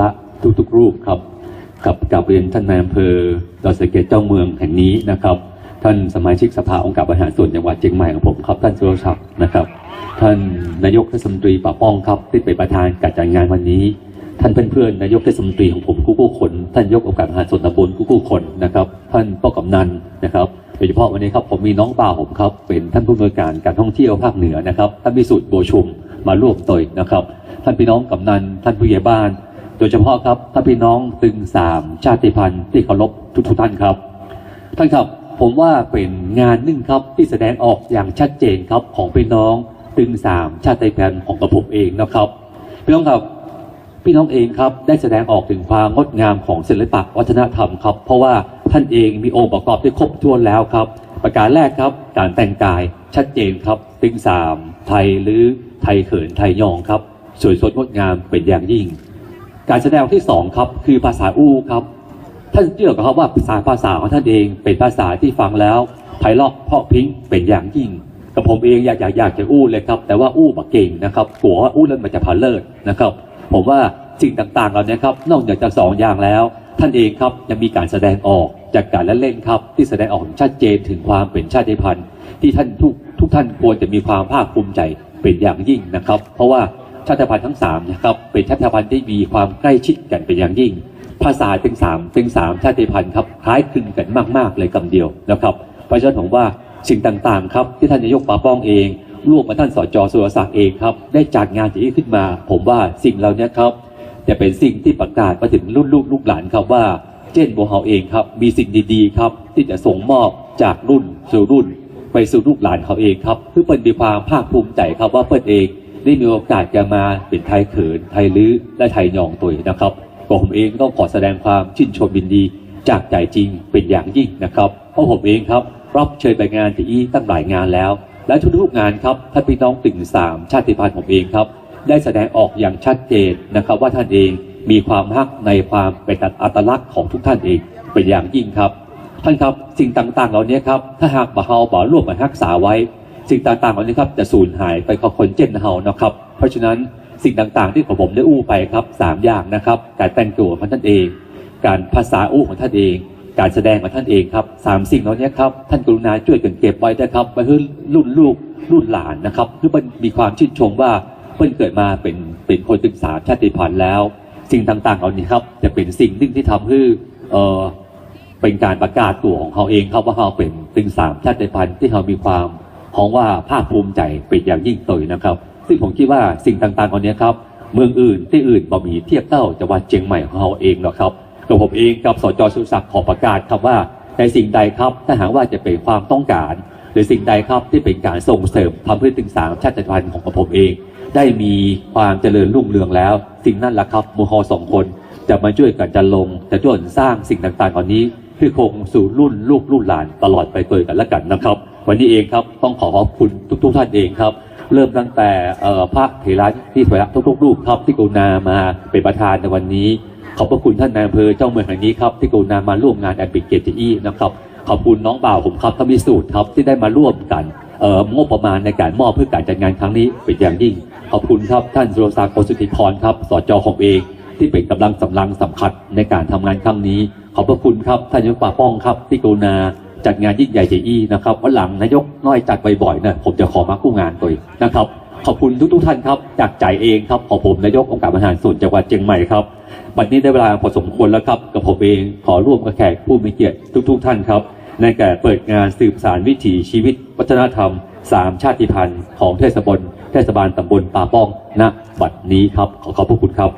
ละทุกๆรูปครับกับกับเรียนท่านนายอำเภอดอยสะเก็ดเจ้าเมืองแห่งนี้นะครับ ท่านสมาชิกสภาองค์การบริหารส่วนจังหวัดเชียงใหม่ของผมครับ ท่านสุรศักดิ์นะครับ ท่านนายกเทศมนตรีป่าป้องครับที่เป็นประธานการจัดงานวันนี้ ท่านเพื่อนๆนายกเทศมนตรีของผมกู้กู้คน ท่านยกองค์การบริหารส่วนตำบลกู้กู้คนนะครับ ท่านป้อกำนันนะครับโดยเฉพาะวันนี้ครับผมมีน้องบ่าวผมครับเป็นท่านผู้อำนวยการการท่องเที่ยวภาคเหนือนะครับท่านพิสุทธิ์โบชุมมาร่วมตัวยนะครับ ท่านพี่น้องกำนันท่านผู้ใหญ่บ้าน โดยเฉพาะครับท่านพี่น้องตึงสามชาติพันธุ์ที่เคารพทุกๆท่านครับ ท่านครับผมว่าเป็นงานนึ่งครับที่แสดงออกอย่างชัดเจนครับของพี่น้องตึงสามชาติพันธุ์ของกระผมเองนะครับพี่น้องครับพี่น้องเองครับได้แสดงออกถึงความงดงามของศิลปะวัฒนธรรมครับเพราะว่าท่านเองมีองค์ประกอบที่ครบถ้วนแล้วครับ ประการแรกครับ การแต่งกายชัดเจนครับตึงสามไทยหรือไทยเขินไทยยองครับ สวยสดงดงามเป็นอย่างยิ่ง การแสดงที่สองครับคือภาษาอู้ครับท่านเชื่อกับเขาว่าภาษาภาษาของท่านเองเป็นภาษาที่ฟังแล้วไพเราะเพราะพิ้งเป็นอย่างยิ่งกับผมเองอยากอยากอยากจะอู้เลยครับ แต่ว่าอู้บักเก่งนะครับกลัวว่าอู้แล้วมันจะพาเลิศนะครับ ผมว่าสิ่งต่างๆเหล่านี้ครับนอกจากจะสองอย่างแล้ว ท่านเองครับยังมีการแสดงออกจากการเล่นๆครับ ที่แสดงออกชัดเจนถึงความเป็นชาติพันธุ์ ที่ท่านทุกทุกท่านควรจะมีความภาคภูมิใจเป็นอย่างยิ่งนะครับ เพราะว่า ชาติพันธุ์ทั้งสามนะครับเป็นชาติพันธุ์ที่มีความใกล้ชิดกันเป็นอย่างยิ่ง ภาษาเป็นสามเป็นสามชาติพันธุ์ครับคล้ายคลึงกันมากๆเลยคำเดียวนะครับเพราะฉะนั้นผมว่าสิ่งต่างๆครับที่ท่านนายกปาป้องเองร่วมกับท่านสจสุรศักดิ์เองครับได้จัดงานอย่างนี้ขึ้นมา ผมว่าสิ่งเหล่านี้ครับจะเป็นสิ่งที่ประกาศมาถึงรุ่นลูกลูกหลานครับว่าเจนโบวเฮาเองครับมีสิ่งดีๆครับที่จะส่งมอบจากรุ่นสู่รุ่น ไปสู่ลูกหลานเขาเองครับเพื่อเปิดมีความภาคภูมิใจครับว่าเปิดเอง ได้มีโอกาสจะมาเป็นไทยเขิน ไทยลื้อและไทยยองตัวนะครับก็ผมเองต้องขอแสดงความชื่นชมยินดี จากใจจริงเป็นอย่างยิ่งนะครับ เพราะผมเองครับรับเชิญไปงานที่อีตั้งหลายงานแล้ว และทุกๆงานครับท่านพี่น้องติ่งสามชาติพันธุ์ผมเองครับ ได้แสดงออกอย่างชัดเจนนะครับ ว่าท่านเองมีความฮักในความเป็นอัตลักษณ์ของทุกท่านเองเป็นอย่างยิ่งครับ ท่านครับสิ่งต่างๆ เหล่านี้ครับถ้าหากบ่เฮาบ่ร่วมกันรักษาไว้ สิ่งต่างๆเหล่านี้ครับจะสูญหายไปกับคนเจนเฮานะครับ เพราะฉะนั้นสิ่งต่างๆ ที่ผมได้อู้ไปครับสามอย่างนะครับ การแต่งตัวของท่านเอง การภาษาอู้ของท่านเอง การแสดงของท่านเองครับสามสิ่งเหล่านี้ครับท่านกรุณาช่วยกันเก็บไว้นะครับไว้ให้รุ่นลูกรุ่นหลานนะครับเพื่อมันมีความชื่นชมว่าเพิ่นเกิดมาเป็นเป็นคนศึกษาชาติพันธุ์แล้ว สิ่งต่างๆเหล่านี้ครับจะเป็นสิ่งหนึ่งที่ทำให้เออเป็นการประกาศตัวของเขาเองครับว่าเขาเป็นตึงสามชาติพันธุ์ที่เขามีความ ของว่าภาคภูมิใจเป็นอย่างยิ่งโตยนะครับ ซึ่งผมคิดว่าสิ่งต่างๆเหล่านี้ครับ เมืองอื่นที่อื่นบ่มีเทียบเท่าจังหวัดเชียงใหม่ของเขาเองหรอกครับกับผมเองกับสจสุศักดิ์ขอประกาศครับว่าในสิ่งใดครับถ้าหากว่าจะเป็นความต้องการ หรือสิ่งใดครับที่เป็นการส่งเสริมทำให้ตึงสามชาติพันธุ์ของกระผมเอง ได้มีความเจริญรุ่งเรืองแล้ว สิ่งนั้นแหละครับมูฮอสองคนจะมาช่วยกันจะลงจะช่วยสร้างสิ่งต่างๆเหล่านี้เพื่อคงสู่รุ่นลูกรุ่นหลานตลอดไปเตยกันและกันนะครับ วันนี้เองครับต้องขอขอบคุณทุก ๆ ท่านเองครับ เริ่มตั้งแต่พระเถระที่ถวายทุกๆรูปครับที่กรุณามาเป็นประธานในวันนี้ ขอบพระคุณท่านนายอำเภอเจ้าเมืองแห่งนี้ครับที่กรุณามาร่วมงานแอมปิกเกตอีนะครับขอบคุณน้องบ่าวผมครับทมิสูตรครับที่ได้มาร่วมกันเอ่องบประมาณในการมอบเพื่อการจัดงานครั้งนี้เป็นอย่างยิ่ง ขอบคุณครับท่านสุรศักดิ์โกสุธิพรครับสจของเอง ที่เป็นกำลังสำลังสำคัญในการทำงานครั้งนี้ ขอบพระคุณครับท่านยกป่าป้องครับที่กรุณา จัดงานยิ่งใหญ่ใจอีนะครับวันหลังนายกน้อยจัดบ่อยๆนะผมจะขอมากู้งานตัวนะครับขอบคุณทุกๆท่านครับจากใจเองครับขอผมนายกองค์การบริหารส่วนจังหวัดเชียงใหม่ครับวันนี้ได้เวลาพอสมควรแล้วครับ กับผมเองขอร่วมกับแขกผู้มีเกียรติทุก ๆ ท่านครับ ในการเปิดงานสืบสารวิถีชีวิต วัฒนธรรมสามชาติพันธุ์ของเทศบาลเทศบาลตำบลป่าป้องณบัดนี้ครับขอขอบพระคุณครับ